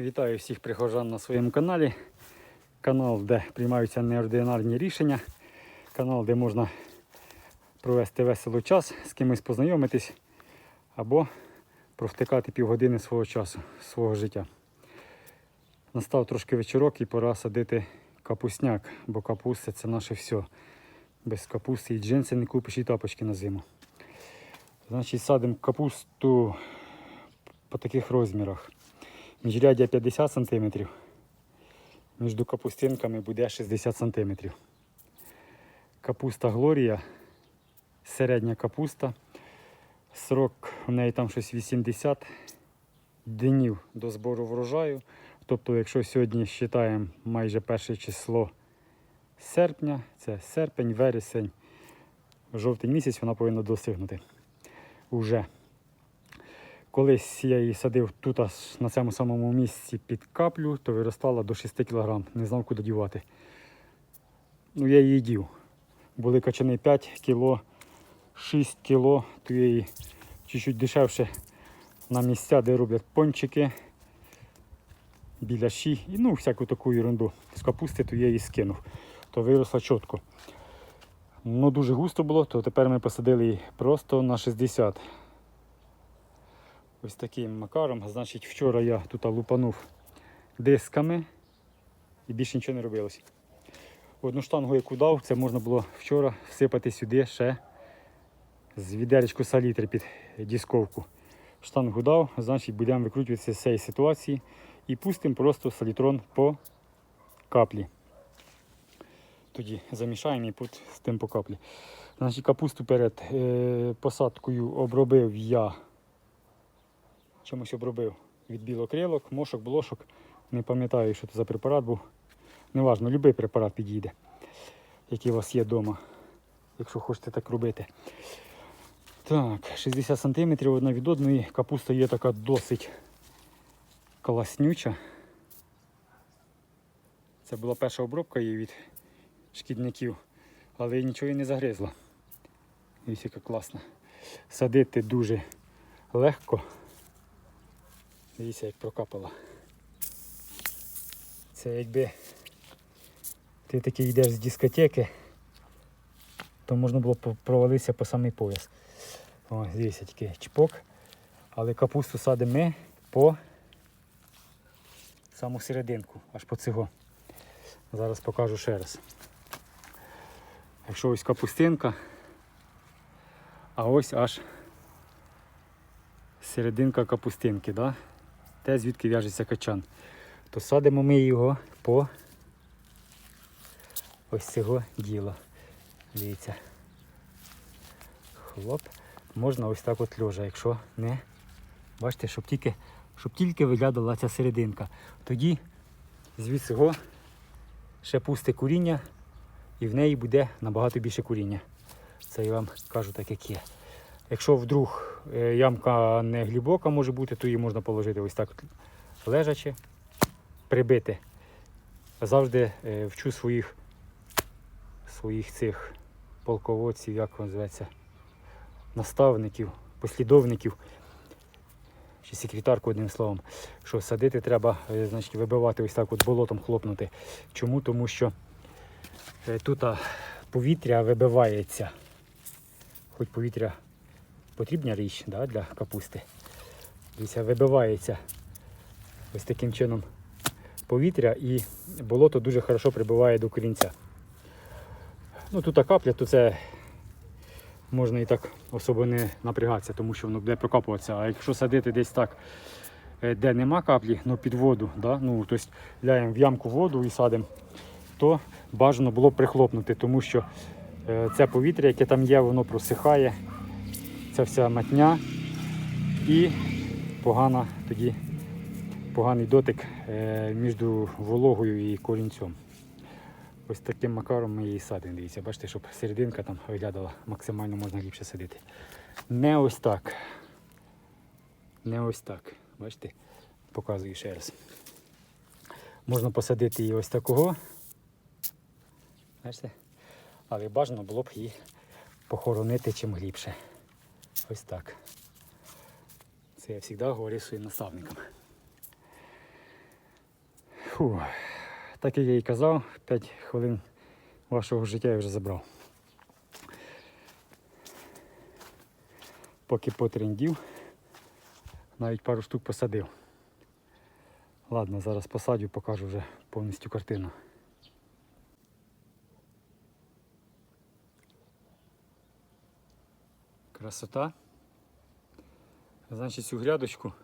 Вітаю всіх прихожан на своєму каналі. Канал, де приймаються неординарні рішення. Канал, де можна провести весело час, з кимось познайомитись або провтикати півгодини свого часу, свого життя. Настав трошки вечірок і пора садити капусняк, бо капуста це наше все. Без капусти і джинси не купиш, і тапочки на зиму. Значить, садимо капусту по таких розмірах. Міжряддя 50 см. Між капустинками буде 60 см. Капуста Глорія, середня капуста. Срок у неї там щось 80 днів до збору врожаю. Тобто, якщо сьогодні вважаємо майже перше число серпня, це серпень, вересень, жовтень місяць вона повинна достигнути. Уже. Колись я її садив тут на цьому самому місці під каплю, то виростала до 6 кг. Не знав, куди дівати. Ну, я її дів. Були качани 5 кг, 6 кг, то я її чуть-чуть дешевше на місця, де роблять пончики, біляші і ну, всяку таку ерунду. З капусти, то я її скинув. То виросла чітко. Ну, дуже густо було, то тепер ми посадили її просто на 60. Ось таким макаром. Значить, вчора я тут лупанув дисками і більше нічого не робилось. Одну штангу яку дав, це можна було вчора всипати сюди ще з відеречку салітри під дисковку. Штангу дав, значить будемо викручуватися з цієї ситуації і пустимо просто салітрон по каплі. Тоді замішаємо і пустимо по каплі. Значить, капусту перед е, посадкою обробив я чимось обробив від білокрилок, мошок, блошок. Не пам'ятаю, що це за препарат був. Неважно, будь-який препарат підійде, який у вас є вдома, якщо хочете так робити. Так, 60 см одна від одної. Капуста є така досить класнюча. Це була перша обробка її від шкідників, але її нічого їй не загризла. Ось яка класна. Садити дуже легко. Дивіться, як прокапала. Це якби ти такий йдеш з дискотеки, то можна було провалитися по самий пояс. О, дивіться, такий чпок. Але капусту садимо ми по саму серединку, аж по цього. Зараз покажу ще раз. Якщо ось капустинка, а ось аж серединка капустинки, да? Те звідки в'яжеться качан. То садимо ми його по ось цього діла. Дивіться. Хлоп. Можна ось так от льожа, якщо не. Бачите, щоб тільки, щоб тільки виглядала ця серединка. Тоді звідси його ще пусте куріння і в неї буде набагато більше куріння. Це я вам кажу так, як є. Якщо вдруг е, ямка не глибока може бути, то її можна положити ось так лежачи, прибити. Завжди е, вчу своїх своїх цих полководців, як він зветься, наставників, послідовників, чи секретарку одним словом, що садити треба, е, значить, вибивати ось так от болотом хлопнути. Чому? Тому що тут повітря вибивається. Хоч повітря потрібна річ да, для капусти. Дивіться, вибивається ось таким чином повітря і болото дуже хорошо прибиває до корінця. Ну тут капля, то це можна і так особо не напрягатися, тому що воно буде прокапуватися. А якщо садити десь так, е, де нема каплі, ну під воду, да? ну, тобто ляємо в ямку воду і садимо, то бажано було б прихлопнути, тому що е, це повітря, яке там є, воно просихає, ця вся матня і погана тоді поганий дотик е, між вологою і корінцем. Ось таким макаром ми її садимо. Дивіться, бачите, щоб серединка там виглядала максимально можна ліпше садити. Не ось так. Не ось так. Бачите? Показую ще раз. Можна посадити її ось такого. Бачите? Але бажано було б її похоронити чим глибше. Ось так. Це я завжди говорю своїм наставникам. Фу. Так як я і казав, 5 хвилин вашого життя я вже забрав. Поки потрендів, навіть пару штук посадив. Ладно, зараз посадю, покажу вже повністю картину. Красота. Значить, цю грядочку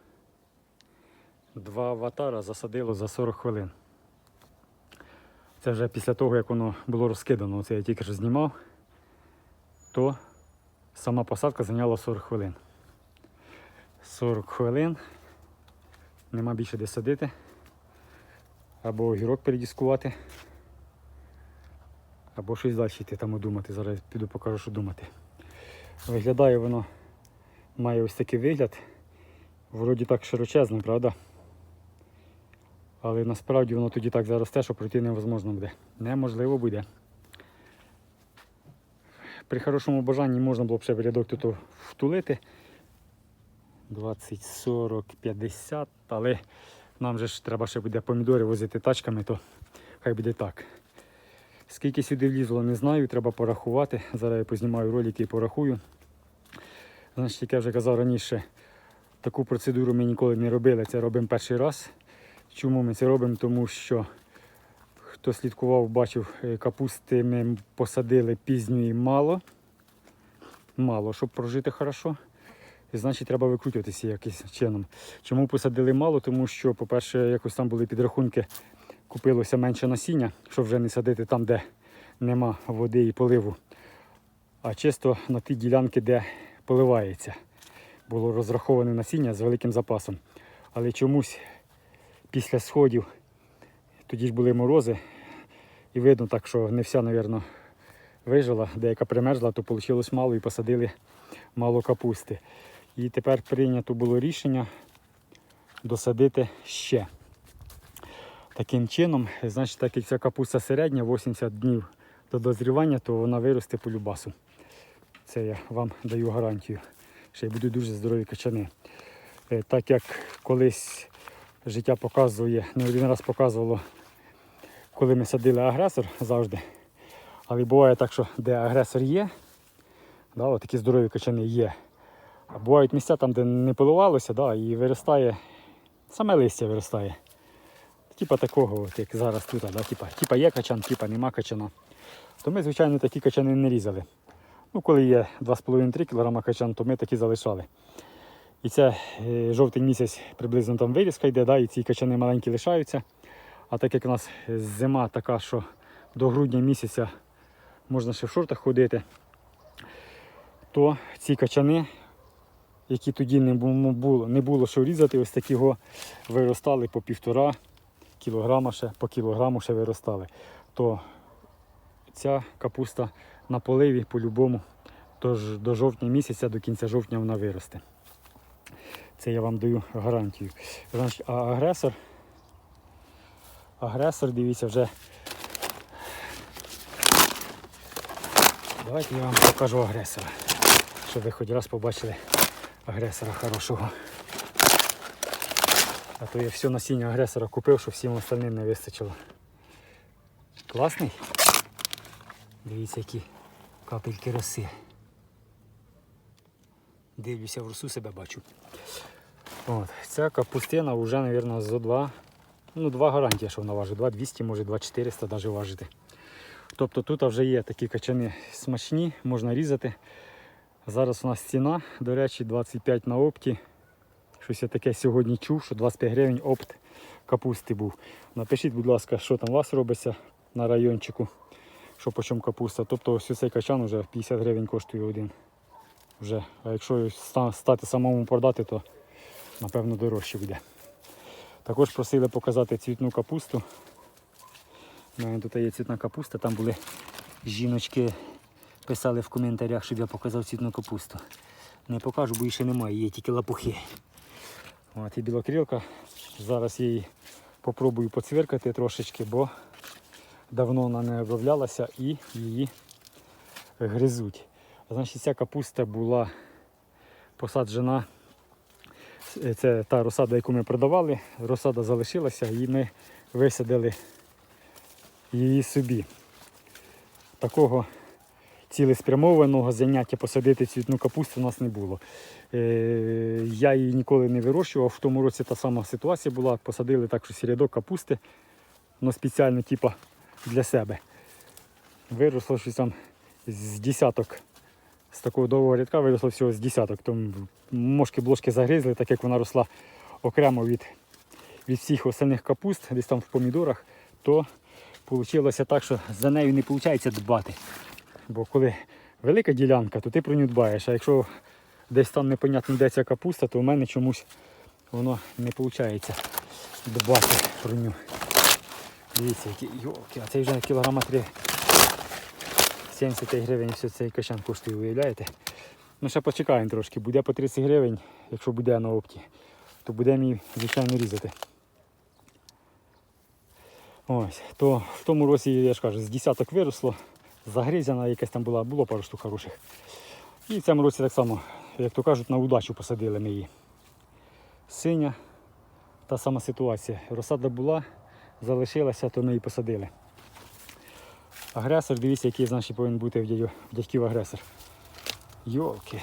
два аватара засадило за 40 хвилин. Це вже після того, як воно було розкидано, це я тільки що знімав, то сама посадка зайняла 40 хвилин. 40 хвилин. Нема більше де садити. Або огірок передіскувати, або щось далі йти там думати. Зараз піду покажу, що думати. Виглядає воно, має ось такий вигляд. Вроді так широчезно, правда? Але насправді воно тоді так заросте, що пройти невозможно буде. Неможливо буде. При хорошому бажанні можна було б ще рядок тут втулити. 20, 40, 50, але нам же ж треба ще буде помідори возити тачками, то хай буде так. Скільки сюди влізло, не знаю, треба порахувати. Зараз я познімаю ролики і порахую. Значить, як я вже казав раніше, таку процедуру ми ніколи не робили, це робимо перший раз. Чому ми це робимо? Тому що хто слідкував, бачив, е, капусти ми посадили пізньої мало. Мало, щоб прожити хорошо. І значить треба викрутюватися якимось чином. Чому посадили мало? Тому що, по-перше, якось там були підрахунки, купилося менше насіння, щоб вже не садити там, де нема води і поливу. А чисто на ті ділянки, де поливається. Було розраховане насіння з великим запасом. Але чомусь після сходів, тоді ж були морози, і видно так, що не вся, мабуть, вижила, деяка примерзла, то вийшло мало і посадили мало капусти. І тепер прийнято було рішення досадити ще. Таким чином, значить, так як ця капуста середня, 80 днів до дозрівання, то вона виросте по любасу. Це я вам даю гарантію. Ще й будуть дуже здорові качани. Е, Так як колись життя показує, не один раз показувало, коли ми садили агресор завжди. Але буває так, що де агресор є, да, такі здорові качани є. А бувають місця там, де не поливалося, да, і виростає, саме листя виростає. Типа такого, от, як зараз тут, да, типа, типа є качан, типа нема качана. То ми, звичайно, такі качани не різали. Ну, коли є 2,5-3 кг качан, то ми такі залишали. І це е, жовтий місяць приблизно там вирізка йде, да, і ці качани маленькі лишаються. А так як у нас зима така, що до грудня місяця можна ще в шортах ходити, то ці качани, які тоді не було, не було що різати, ось такі виростали по півтора кілограма ще, по кілограму ще виростали. То ця капуста на поливі по-любому до жовтня місяця, до кінця жовтня вона виросте. Це я вам даю гарантію. А агресор, агресор, дивіться, вже. Давайте я вам покажу агресора. Щоб ви хоч раз побачили агресора хорошого. А то я все насіння агресора купив, щоб всім остальним не вистачило. Класний? Дивіться, які капельки роси. Дивлюся в росу себе бачу. От, ця капустина вже, мабуть, за два. Ну, два гарантія, що вона важить. 2200, може 2400 навіть важити. Тобто тут вже є такі качани смачні, можна різати. Зараз у нас ціна, до речі, 25 на опті. Щось я таке сьогодні чув, що 25 гривень опт капусти був. Напишіть, будь ласка, що там у вас робиться на райончику, що по чому капуста. Тобто ось цей качан вже 50 гривень коштує один. Вже. А якщо стати самому продати, то напевно дорожче буде. Також просили показати цвітну капусту. У мене тут є цвітна капуста, там були жіночки, писали в коментарях, щоб я показав цвітну капусту. Не покажу, бо її ще немає, є тільки лапухи. От і білокрилка. Зараз її попробую поцвіркати трошечки, бо давно вона не оброблялася і її гризуть. Значить, ця капуста була посаджена. Це та розсада, яку ми продавали. Розсада залишилася і ми висадили її собі. Такого цілеспрямованого заняття посадити цвітну капусту у нас не було. Е, я її ніколи не вирощував. В тому році та сама ситуація була. Посадили так, що рядок капусти, ну спеціально типа, для себе. Виросло щось там з десяток. З такого довгого рядка виросло всього з десяток. Тому мошки блошки загризли, так як вона росла окремо від, від всіх остальних капуст, десь там в помідорах, то вийшло так, що за нею не виходить дбати. Бо коли велика ділянка, то ти про нього дбаєш. А якщо десь там непонятно де ця капуста, то в мене чомусь воно не виходить дбати про нього. Дивіться, які йолки, а цей вже кілограма 3. 70 гривень все цей качан коштує, уявляєте? Ну ще почекаємо трошки, буде по 30 гривень, якщо буде на опті, то будемо її, звичайно, різати. Ось, то в тому році, я ж кажу, з десяток виросло, загризяна якась там була, було пару штук хороших. І в цьому році так само, як то кажуть, на удачу посадили ми її. Синя, та сама ситуація. Розсада була, залишилася, то ми її посадили. Агресор, дивіться, який значить повинен бути в дядьків агресор. Йолки.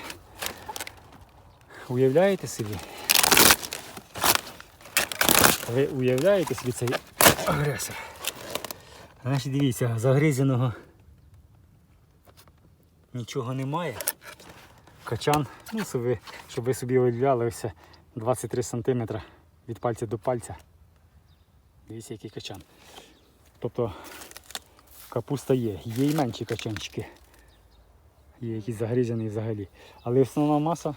Уявляєте собі? Ви уявляєте собі цей агресор? Значить, дивіться, загризеного нічого немає. Качан, ну, собі, щоб ви собі уявляли, ось 23 см від пальця до пальця. Дивіться, який качан. Тобто капуста є. Є і менші качанчики. Є якісь загрізані взагалі. Але основна маса,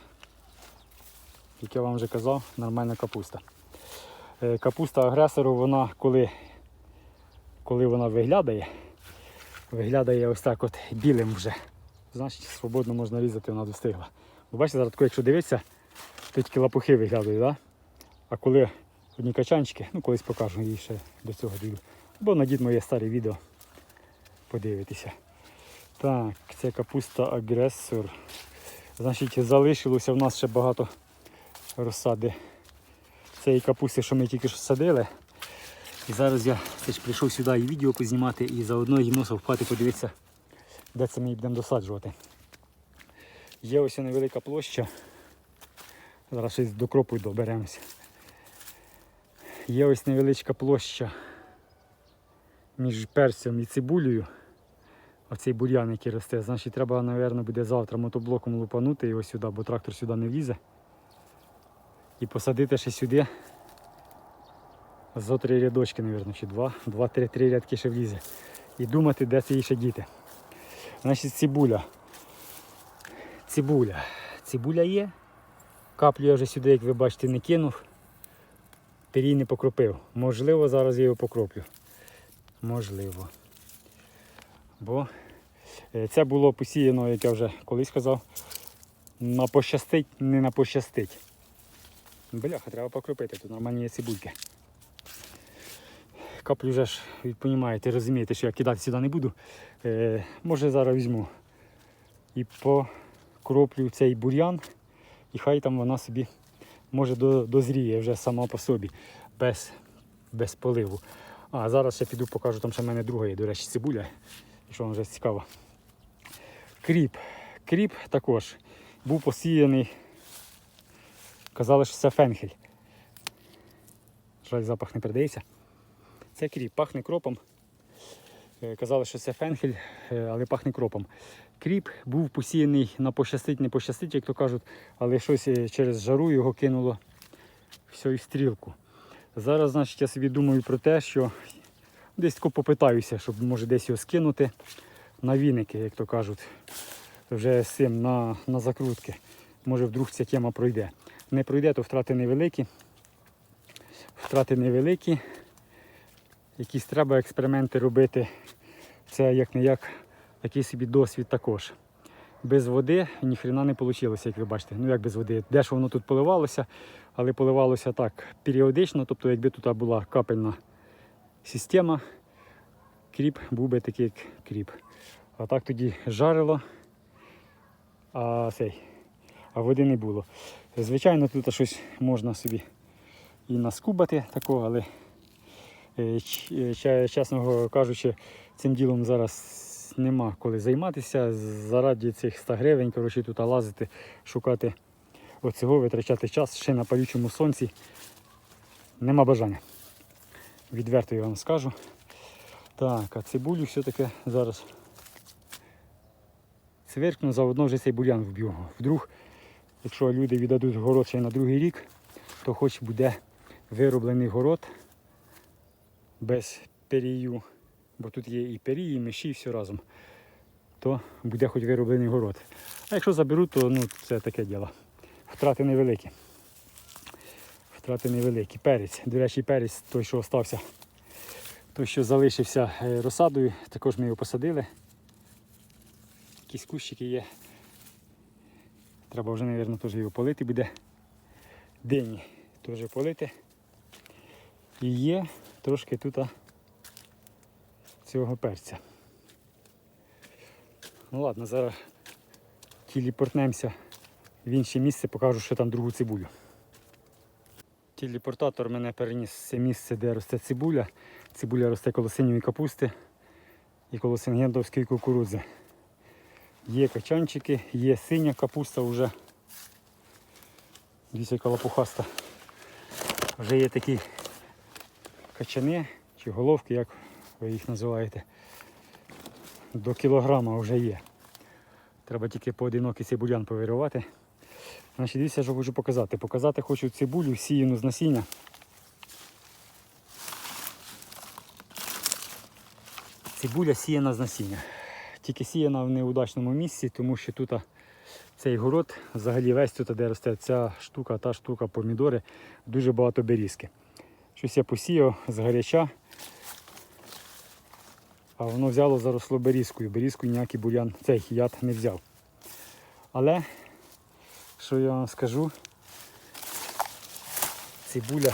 як я вам вже казав, нормальна капуста. Е, Капуста агресору, вона коли, коли вона виглядає, виглядає ось так от білим вже. Значить, свободно можна різати, вона достигла. Ви бачите, зараз якщо дивитися, то тільки лапухи виглядають, да? а коли одні качанчики, ну колись покажу їй ще до цього дійду. Бо найдіть моє старе відео, подивитися. Так, це капуста агресор. Значить, залишилося в нас ще багато розсади цієї капусти, що ми тільки що садили. І зараз я це ж прийшов сюди і відео познімати, і заодно і носом впати подивитися, де це ми її будемо досаджувати. Є ось невелика площа. Зараз щось до кропу доберемося. Є ось невеличка площа між перцем і цибулею. Оцей бур'ян, який росте. Значить, треба, мабуть, буде завтра мотоблоком лупанути його сюди, бо трактор сюди не влізе. І посадити ще сюди. Зо три рядочки, мабуть, чи два, два-три три рядки ще влізе. І думати, де це її ще діти. Значить, цибуля. Цибуля. Цибуля є. Каплю я вже сюди, як ви бачите, не кинув. Пирій не покропив. Можливо, зараз я його покроплю. Можливо. Бо е, це було посіяно, як я вже колись казав, на пощастить, не на пощастить. Бляха, треба покропити, тут нормальні є цибульки. Каплю вже ж, ви розумієте, розумієте, що я кидати сюди не буду. Е, може зараз візьму і покроплю цей бур'ян, і хай там вона собі може до, дозріє вже сама по собі, без, без поливу. А зараз ще піду покажу, там ще в мене друга є, до речі, цибуля, якщо вам вже цікаво. Кріп. Кріп також був посіяний. Казали, що це фенхель. Жаль, запах не передається. Це кріп, пахне кропом. Е, Казали, що це фенхель, е, але пахне кропом. Кріп був посіяний на пощастить, не пощастить, як то кажуть, але щось е, через жару його кинуло все і стрілку. Зараз, значить, я собі думаю про те, що десь тако попитаюся, щоб може десь його скинути на віники, як то кажуть, вже з цим на, на закрутки. Може вдруг ця тема пройде. Не пройде, то втрати невеликі. Втрати невеликі. Якісь треба експерименти робити. Це як не як такий собі досвід також. Без води ніхрена не вийшло, як ви бачите. Ну як без води. Дещо воно тут поливалося, але поливалося так періодично, тобто якби тут була капельна система, кріп був би такий як кріп. А так тоді жарило, а цей, а води не було. Звичайно, тут щось можна собі і наскубати такого, але Чесно кажучи, цим ділом зараз нема коли займатися. Заради цих 100 гривень, коротше, тут лазити, шукати оцього, витрачати час ще на палючому сонці. Нема бажання. Відверто я вам скажу. Так, а цибулю все-таки зараз цвиркну, заодно вже цей бур'ян вб'ю. Вдруг, якщо люди віддадуть город ще на другий рік, то хоч буде вироблений город без перію, бо тут є і перії, і миші, все разом, то буде хоч вироблений город. А якщо заберуть, то ну, це таке діло. Втрати невеликі. Втрати невеликі. Перець. До речі, перець той, що остався, той, що залишився е, розсадою, також ми його посадили. Якісь кущики є. Треба вже, мабуть, теж його полити буде. Дині теж полити. І є трошки тут цього перця. Ну ладно, зараз телепортнемося в інше місце, покажу, що там другу цибулю. Телепортатор мене переніс в це місце, де росте цибуля. Цибуля росте коло синьої капусти і коло сингендовської кукурудзи. Є качанчики, є синя капуста вже. Дивіться, яка лопухаста. Вже є такі качани чи головки, як ви їх називаєте. До кілограма вже є. Треба тільки поодинокий цибулян повирювати. Значить, дивіться, що хочу показати. Показати хочу цибулю сіяну з насіння. Цибуля сіяна з насіння. Тільки сіяна в неудачному місці, тому що тут цей город, взагалі весь тут, де росте ця штука, та штука, помідори, дуже багато берізки. Щось я посіяв з гаряча, а воно взяло заросло берізкою. Берізкою ніякий бурян, цей яд не взяв. Але, що я вам скажу, цибуля,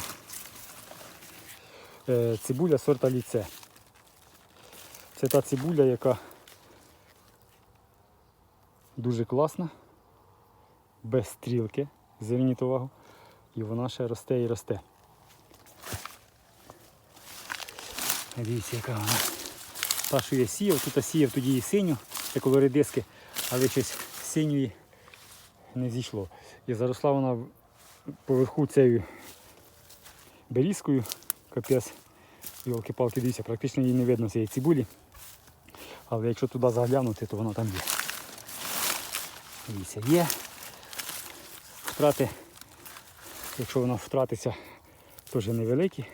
е, цибуля сорта ліце. Це та цибуля, яка дуже класна, без стрілки, зверніть увагу, і вона ще росте і росте. Дивіться, яка вона. Та, що я сіяв, тут сіяв тоді і синю, це коло редиски, але щось синьої не зійшло. І заросла вона поверху цією берізкою, капець, йолки-палки, дивіться, практично її не видно цієї цибулі. Але якщо туди заглянути, то вона там є. Дивіться, є. Втрати, якщо вона втратиться, теж невеликі.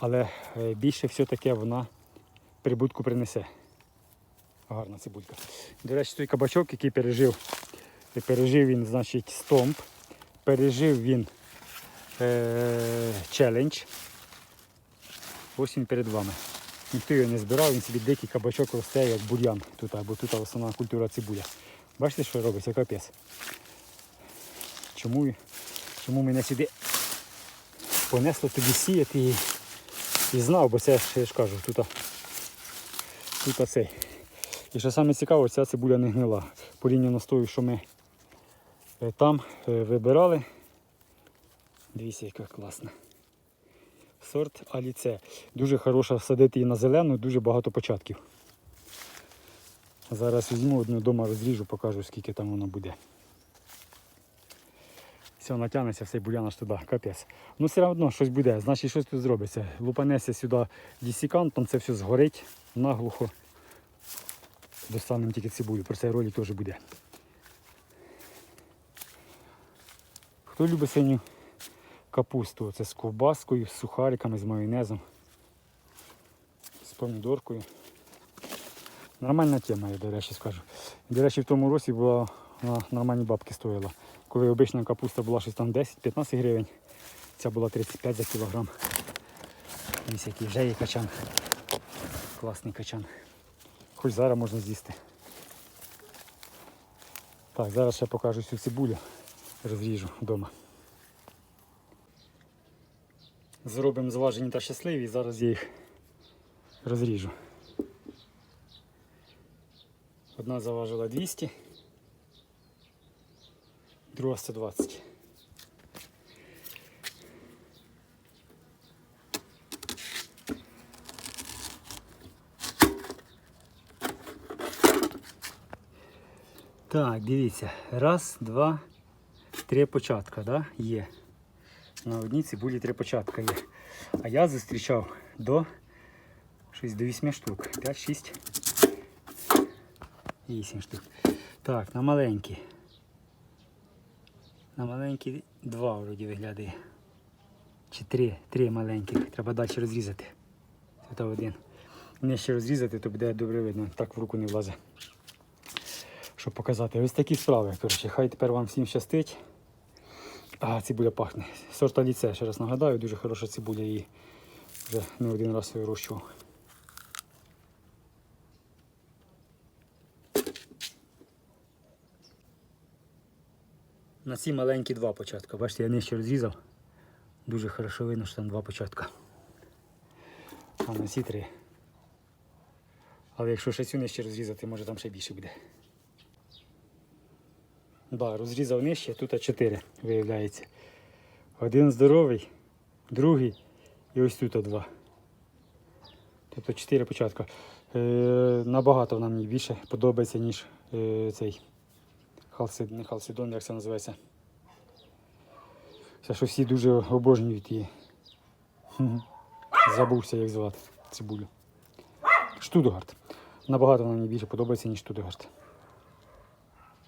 Але е, більше все-таки вона прибутку принесе. Гарна цибулька. До речі, той кабачок, який пережив, пережив він, значить, стомп, пережив він е- челендж. Ось він перед вами. Ніхто його не збирав, він собі дикий кабачок росте, як бур'ян тут, або тут основна культура цибуля. Бачите, що робиться? Капець. Чому, чому мене сюди понесло тобі сіяти і, і знав, бо це я ж кажу, тут, тут цей. І що саме цікаво, ця цибуля не гнила. Порівняно з тою, що ми е, там е, вибирали. Дивіться, яка класна. Сорт Аліце. Дуже хороша садити її на зелену, дуже багато початків. Зараз візьму одну вдома розріжу, покажу, скільки там воно буде. Все, натягнеться, все бурян аж туди, капець. Ну все одно щось буде, значить щось тут зробиться. Лупанеться сюди дісікантом, це все згорить наглухо. Достанемо тільки цибулю, про цей ролик теж буде. Хто любить синю капусту? Це з ковбаскою, з сухариками, з майонезом, з помідоркою. Нормальна тема, я до речі скажу. До речі, в тому році була вона нормальні бабки стоїла. Коли обична капуста була щось там 10-15 гривень, ця була 35 за кілограм. Ось який вже є качан. Класний качан. Хоч зараз можна з'їсти. Так, зараз ще покажу цю цибулю. Розріжу вдома. Зробимо зважені та щасливі, зараз я їх розріжу. Одна заважила 200, друга 120. Так, дивіться, раз, два, три початка, да, є. На одній цибулі три початка є. А я зустрічав до 6 до 8 штук. 5, 6, 8 штук. Так, на маленькі. На маленькі два вроді виглядає. Чи три, три маленьких. Треба далі розрізати. Це один. Нижче розрізати, то буде добре видно. Так в руку не влазе. Щоб показати. Ось такі справи. Коротше, хай тепер вам всім щастить. А, цибуля пахне. Сорт аліце, ще раз нагадаю, дуже хороша цибуля і вже не один раз вирощував. На ці маленькі два початка. Бачите, я нижче розрізав. Дуже хорошо видно, що там два початка. А на ці три. Але якщо ще цю нижче розрізати, може там ще більше буде. Да, розрізав нижче, тут 4 виявляється. Один здоровий, другий і ось тут два. Тобто 4 початка. Е, набагато мені більше подобається, ніж е, цей халсид, не халсидон, як це називається. Це що всі дуже обожнюють її. Забувся, як звати цибулю. Штутгарт. Набагато мені більше подобається, ніж Штутгарт.